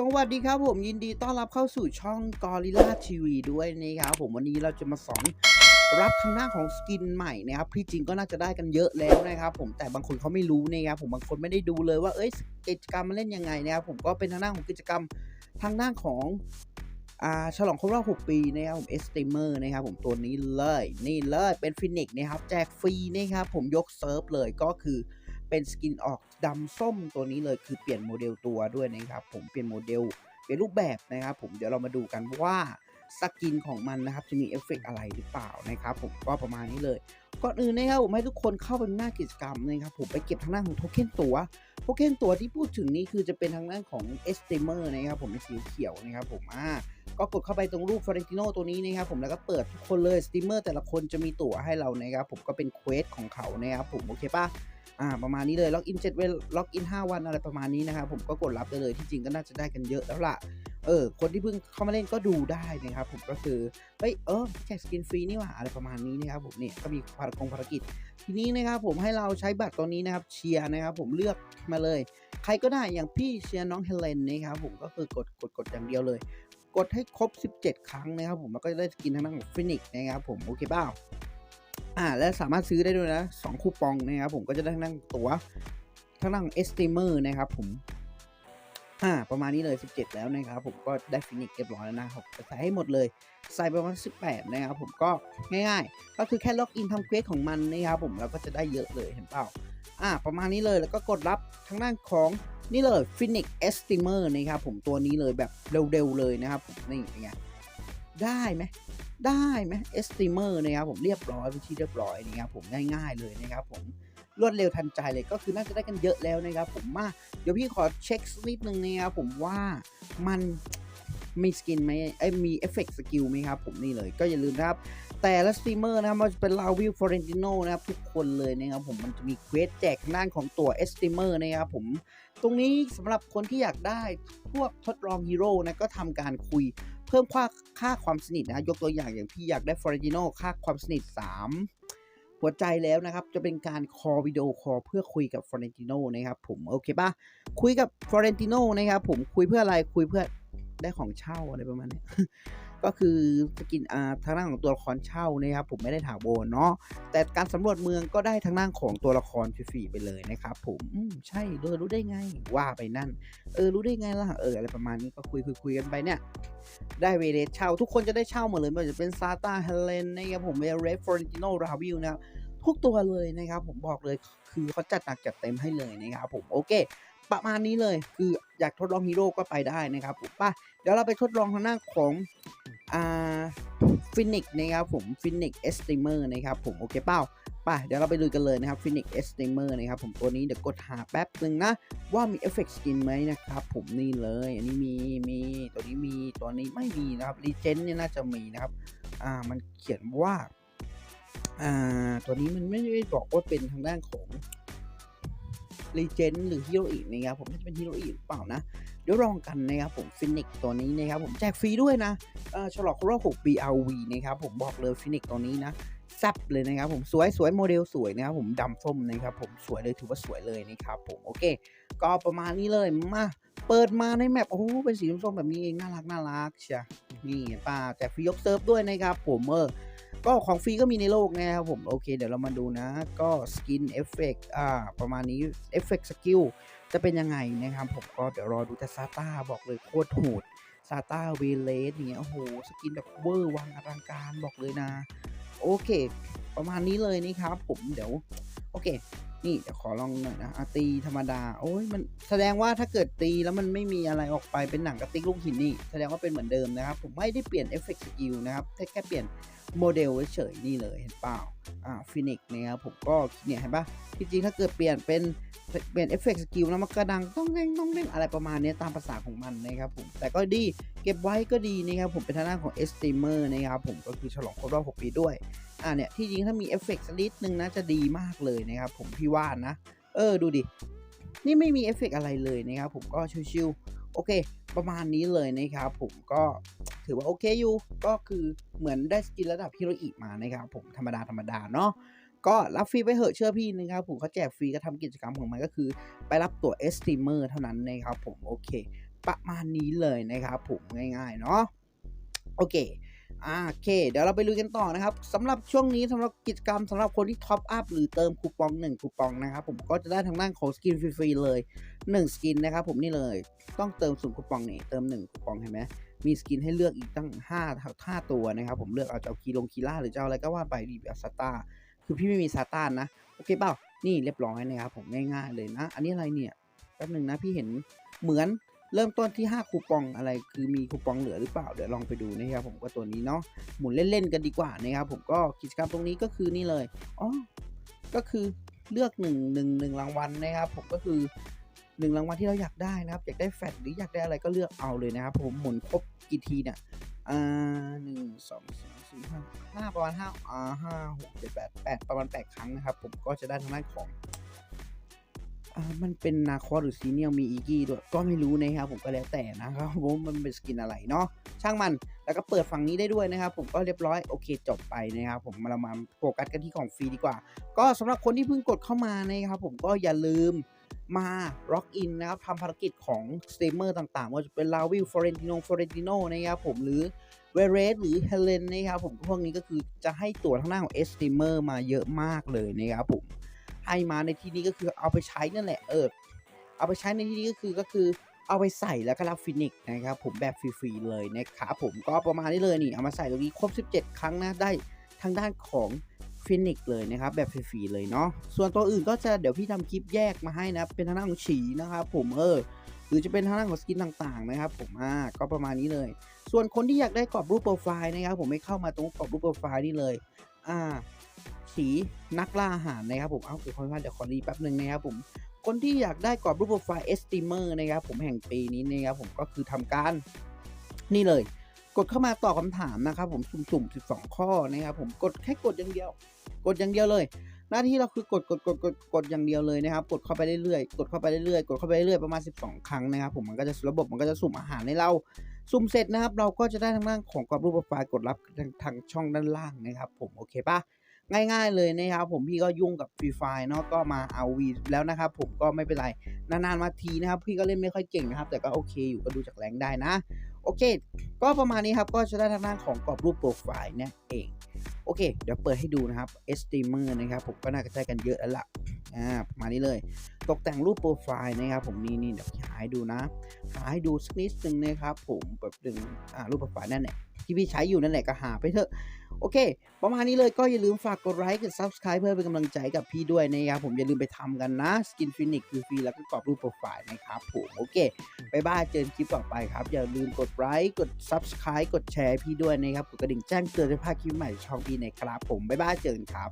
สวัสดีครับผมยินดีต้อนรับเข้าสู่ช่อง Gorilla TV ด้วยนะครับผมวันนี้เราจะมาสอนรับทางหน้าของสกินใหม่นะครับที่จริงก็น่าจะได้กันเยอะแล้วนะครับผมแต่บางคนเขาไม่รู้นะครับผมบางคนไม่ได้ดูเลยว่าเอ้ยกิจกรรมมันเล่นยังไงนะครับผมก็เป็นทางหน้าของกิจกรรมทางหน้าของอ่าฉลองครบรอบ6ปีนะครับผมเอสติเมอร์นะครับผมตัวนี้เลยนี่เลยเป็นฟินิกนะครับแจกฟรีนะครับผมยกเซิร์ฟเลยก็คือ เป็นสกินออกดำส้มตัวนี้เลยคือเปลี่ยนโมเดลตัวด้วยนะครับผมเปลี่ยนโมเดลเปลี่ยนรูปแบบนะครับผมเดี๋ยวเรามาดูกันว่าสกินของมันนะครับจะมีเอฟเฟกต์อะไรหรือเปล่านะครับผมก็ประมาณนี้เลยก่อนอื่นนะครับผมให้ทุกคนเข้าไปหน้ากิจกรรมนะครับผมไปเก็บทางหน้าของโทเค็นตัวโทเค็นตัวที่พูดถึงนี้คือจะเป็นทางด้านของเอสเตเมอร์นะครับผมเป็นสีเขียวนะครับผมอ่า ก็กดเข้าไปตรงรูปฟอเรนติโนตัวนี้นะครับผมแล้วก็เปิดทุกคนเลยสตรีมเมอร์แต่ละคนจะมีตั๋วให้เรานะครับผมก็เป็นเควสของเขานะครับผมโอเคปะอ่าประมาณนี้เลยล็อกอิน7วันล็อกอิน5วันอะไรประมาณนี้นะครับผมก็กดรับได้เลยที่จริงก็น่าจะได้กันเยอะแล้วล่ะเออคนที่เพิ่งเข้ามาเล่นก็ดูได้นะครับผมก็คือเฮ้ยเออแจกสกินฟรีนี่หว่าอะไรประมาณนี้นะครับผมเนี่ยก็มีภารกงภารกิจ ทีนี้นะครับผมให้เราใช้บัตรตัวนี้นะครับเชียร์นะครับผมเลือกมาเลย ใครก็ได้อย่างพี่เชียร์น้องเฮเลนนะครับผมก็คือกดกดกดอย่างเดียวเลย กดให้ครบ 17 ครั้งนะครับผมแล้วก็จะได้สกินทางด้านของฟินิกนะครับผมโอเคเปล่าอ่าและสามารถซื้อได้ด้วยนะสองคูปองนะครับผมก็จะได้ทั้งนั่งตั๋วทั้งนั่งเอสติเมอร์นะครับผมอ่าประมาณนี้เลย 17 แล้วนะครับผมก็ได้ฟินิกเรียบร้อยแล้วนะครับจะใส่ให้หมดเลยใส่ประมาณ 18 นะครับผมก็ง่ายๆ ก็คือแค่ล็อกอินทำเควสของมันนะครับผมแล้วก็จะได้เยอะเลยเห็นเปล่าอ่าประมาณนี้เลยแล้วก็กดรับทางด้านของ นี่เลย Phoenix Estimer นะครับผมตัวนี้เลยแบบเร็วๆเลยนะครับผมนี่เป็นไงได้ไหมได้ไหม estimer นะครับผมเรียบร้อยเป็นที่เรียบร้อยนะครับผมง่ายๆเลยนะครับผมรวดเร็วทันใจเลยก็คือน่าจะได้กันเยอะแล้วนะครับผมมาเดี๋ยวพี่ขอเช็คสักนิดนึงนะครับผมว่ามัน มีสกินไหมไอ้ยมีเอฟเฟกต์สกิลไหมครับผมนี่เลยก็อย่าลืมนะครับ แต่ละสตรีมเมอร์นะครับมันจะเป็นลาวิลฟอเรนติโนนะครับทุกคนเลยนะครับผมมันจะมีเควสแจกทางด้านของตัวเอสตรีมเมอร์นะครับผมตรงนี้สำหรับคนที่อยากได้พวกทดลองฮีโร่นะก็ทำการคุยเพิ่มค่าค่าความสนิทนะยกตัวอย่างอย่างพี่อยากได้ฟอร์ e ติโนค่าความสนิท 3หัวใจแล้วนะครับ จะเป็นการคอวิดีโอคอเพื่อคุยกับฟอร์ e ติโนนะครับผม โอเคปะคุยกับฟอร์ e ติโนนะครับผมคุยเพื่ออะไรคุยเพื่อ ได้ของเช่าอะไรประมาณนี้ก็คือสกินอ่าทางด้านของตัวละครเช่านะครับผมไม่ได้ถาวรเนาะแต่การสำรวจเมืองก็ได้ทางด้านของตัวละครฟรีๆไปเลยนะครับผมมใช่เออรู้ได้ไงว่าไปนั่น เออรู้ได้ไงล่ะเอออะไรประมาณนี้ก็คุยคุยคุยกันไปเนี่ยได้เวเลสเช่า ทุกคนจะได้เช่าหมดเลยไม่ว่าจะเป็นซาตาเฮเลนนะครับผมเวเรฟฟอร์ติโนราวิลนะครับทุกตัวเลยนะครับผมบอกเลยคือเขาจัดหนักจัดเต็มให้เลยนะครับผมโอเค ประมาณนี้เลย คืออยากทดลองฮีโร่ก็ไปได้นะครับผมป่ะเดี๋ยวเราไปทดลองทางหน้าของอ่าฟินิกนะครับผมฟินิกเอสติเมอร์นะครับผมโอเคเป้าป่ะเดี๋ยวเราไปดูกันเลยนะครับฟินิกเอสติเมอร์นะครับผมตัวนี้เดี๋ยวกดหาแป๊บหนึ่งนะ ว่ามีเอฟเฟกต์สกินไหมนะครับผมนี่เลย อันนี้มีมีตัวนี้มีตัวนี้ไม่มีนะครับรีเจนเนี่ยน่าจะมีนะครับอ่ามันเขียนว่าอ่าตัวนี้มันไม่ได้บอกว่าเป็นทางด้านของ รีเจนหรือฮีโรอีกนะครับผมน่าจะเป็นฮีโรอีกหรือเปล่านะเดี๋ยวลองกันนะครับผมฟินิกตัวนี้นะครับผมแจกฟรีด้วยนะเออฉลองครบรอบ6ปี RV นะครับผมบอกเลยฟินิกตัวนี้นะแซบเลยนะครับผมสวยสวยโมเดลสวยนะครับผมดำส้มนะครับผมสวยเลยถือว่าสวยเลยนะครับผมโอเค ก็ประมาณนี้เลยมาเปิดมาในแมปโอ้เป็นสีส้มแบบนี้เองน่ารักน่ารักเชียนี่ป้าแจกฟรียกเซิร์ฟด้วยนะครับผมเออ ก็ของฟรีก็มีในโลกนะครับผม โอเค เดี๋ยวเรามาดูนะ ก็สกินเอฟเฟกอ่า ประมาณนี้เอฟเฟกสกิลจะเป็นยังไงนะครับผมก็เดี๋ยวรอดูแต่ซาต้าบอกเลยโคตรโหดซาต้าเวเลสเนี่ยโอ้โห สกินแบบเวอร์วังอลังการบอกเลยนะ โอเค ประมาณนี้เลยนี่ครับผมเดี๋ยว โอเค นี่เดี๋ยวขอลองหน่อยนะอตีธรรมดา โอ้ยมันแสดงว่าถ้าเกิดตีแล้วมันไม่มีอะไรออกไปเป็นหนังกระติกลูกหินนี่ แสดงว่าเป็นเหมือนเดิมนะครับ ผมไม่ได้เปลี่ยนเอฟเฟกต์สกิลนะครับแค่แค่เปลี่ยน โมเดลเฉยๆนี่เลยเห็นเปล่าอ่าฟินิกนะครับผมก็เนี่ยเห็นปะที่จริงถ้าเกิดเปลี่ยนเป็นเปลี่ยนเอฟเฟกต์สกิลแล้วมันก็ดังต้องเด้งต้องเด้งอะไรประมาณนี้ตามภาษาของมันนะครับผมแต่ก็ดีเก็บไว้ก็ดีนะครับผมเป็นทางด้านของ estimer นะครับผมก็คือฉลองครบรอบ6ปีด้วยอ่าเนี่ยที่จริงถ้ามีเอฟเฟกต์สักนิดนึงนะจะดีมากเลยนะครับผมพี่ว่านะ เออดูดิ นี่ไม่มีเอฟเฟกต์อะไรเลยนะครับผมก็ชิวๆโอเค ประมาณนี้เลยนะครับผมก็ถือว่าโอเคอยู่ ก็คือเหมือนได้สกินระดับฮิโรอิมานะครับผมธรรมดาธรรมดาเนาะก็รับฟรีไปเหอะเชื่อพี่นะครับผมเขาแจกฟรีก็ทำกิจกรรมของมันก็คือ ไปรับตัว estimer เท่านั้นนะครับผมโอเค ประมาณนี้เลยนะครับผมง่ายๆเนาะโอเค โอเค เดี๋ยวเราไปลุยกันต่อนะครับสำหรับช่วงนี้สำหรับกิจกรรมสำหรับคนที่ท็อปอัพหรือเติมคูปอง1คูปองนะครับผมก็จะได้ทางด้านของสกินฟรีๆเลย 1 สกินนะครับผมนี่เลยต้องเติมศูนย์คูปองนี่เติม1คูปองเห็นไหมมีสกินให้เลือกอีกตั้ง5 5ตัวนะครับผมเลือกเอาจะเอาคีลงคีล่าหรือจะเอาอะไรก็ว่าไปดีแบบสตาร์คือพี่ไม่มีซาตานนะโอเคเปล่านี่เรียบร้อยนะครับผมง่ายๆเลยนะ อันนี้อะไรเนี่ยแป๊บหนึ่งนะพี่เห็นเหมือน เริ่มต้นที่ 5 คูปองอะไร คือมีคูปองเหลือหรือเปล่า เดี๋ยวลองไปดูนะครับผมก็ตัวนี้เนาะ หมุนเล่นๆกันดีกว่านะครับผมก็กิจกรรมตรงนี้ก็คือนี่เลย อ๋อ ก็คือเลือก1 1 1รางวัลนะครับผมก็คือหนึ่งรางวัลที่เราอยากได้นะครับ อยากได้แฟตหรืออยากได้อะไรก็เลือกเอาเลยนะครับ ผมหมุนครบกี่ทีเนี่ยอ่าหนึ่งสองสามสี่ห้าห้าประมาณห้าอ่าห้าหกเจ็ดแปดแปดประมาณแปดครั้งนะครับ ผมก็จะได้ทางด้านของ มันเป็นนาคอสหรือซีเนียลมีอีกี้ด้วยก็ไม่รู้นะครับผมก็แล้วแต่นะครับผมมันเป็นสกินอะไรเนาะช่างมันแล้วก็เปิดฝั่งนี้ได้ด้วยนะครับผมก็เรียบร้อยโอเคจบไปนะครับผมเรามาโฟกัสกันที่ของฟรีดีกว่า ก็สำหรับคนที่เพิ่งกดเข้ามานะครับผมก็อย่าลืมมาล็อกอินนะครับทำภารกิจของสตรีมเมอร์ต่างๆ ว่าจะเป็นลาวิลฟอเรนติโนฟอเรนติโนนะครับผมหรือเวเรสหรือเฮเลนนะครับผมพวกนี้ก็คือจะให้ตัวทางหน้าของเอสตรีมเมอร์มาเยอะมากเลยนะครับผม ให้มาในที่นี้ก็คือเอาไปใช้นั่นแหละเออเอาไปใช้ในที่นี้ก็คือก็คือเอาไปใส่แล้วก็รับฟินิกนะครับผมแบบฟรีๆเลยนะครับผมก็ประมาณนี้เลยนี่เอามาใส่ตรงนี้ครบ 17 ครั้งนะได้ทางด้านของฟินิกเลยนะครับแบบฟรีๆเลยเนาะส่วนตัวอื่นก็จะเดี๋ยวพี่ทำคลิปแยกมาให้นะเป็นทางด้านของฉีนะครับผมเออหรือจะเป็นทางด้านของสกินต่างๆนะครับผมอ่าก็ประมาณนี้เลย ส่วนคนที่อยากได้กรอบรูปโปรไฟล์นะครับผมไม่เข้ามาตรงกรอบรูปโปรไฟล์นี่เลย อ่าสีนักล่าอาหารนะครับผมเอาเดี๋ยวขอเดี๋ยวขอรีแป๊บหนึ่งนะครับผมคนที่อยากได้กรอบรูปโปรไฟล์ estimer นะครับผมแห่งปีนี้นะครับผมก็คือทำการนี่เลย กดเข้ามาตอบคำถามนะครับผมสุ่มๆ 12 ข้อนะครับผมกดแค่กดอย่างเดียว กดอย่างเดียวเลย หน้าที่เราคือกดกดกดกดกดอย่างเดียวเลยนะครับ กดเข้าไปเรื่อยๆกดเข้าไปเรื่อยๆกดเข้าไปเรื่อยๆประมาณ 12 ครั้งนะครับผมมันก็จะระบบมันก็จะสุ่มอาหารให้เรา สุ่มเสร็จนะครับ เราก็จะได้ทางด้านของกรอบรูปโปรไฟล์กดรับทางทางช่องด้านล่างนะครับผมโอเคปะง่าย ๆ เลยนะครับผมพี่ก็ยุ่งกับฟรีไฟเนาะก็มาเอาวีแล้วนะครับผมก็ไม่เป็นไร นาน ๆ มาทีนะครับ พี่ก็เล่นไม่ค่อยเก่งนะครับ แต่ก็โอเคอยู่ก็ดูจากแรงได้นะ โอเค ก็ประมาณนี้ครับก็จะได้ทางด้านของกรอบรูปโปรไฟล์เนี่ยเอง โอเค เดี๋ยวเปิดให้ดูนะครับ estimer นะครับ ผมก็น่าจะใช้กันเยอะแล้วล่ะอ่าประมาณนี้เลย ตกแต่งรูปโปรไฟล์นะครับ ผมนี่นี่เดี๋ยวหาให้ดูนะ หาให้ดูสักนิดนึงนะครับ ผมแบบดึงอ่ารูปโปรไฟล์นั่นแหละที่พี่ใช้อยู่นั่นแหละก็หาไปเถอะ โอเค ประมาณนี้เลยก็อย่าลืมฝากกดไลค์กด subscribe เพื่อเป็นกำลังใจกับพี่ด้วยนะครับผมอย่าลืมไปทำกันนะสกินฟินิกคือฟรีแล้วก็กรอบรูปโปรไฟล์นะครับผมโอเคบายบายเจอกันคลิปต่อไปครับ อย่าลืมกดไลค์กด subscribe กดแชร์พี่ด้วยนะครับกดกระดิ่งแจ้งเตือนให้พลาดคลิปใหม่ช่องพี่นะครับผมบายบายเจอกันครับ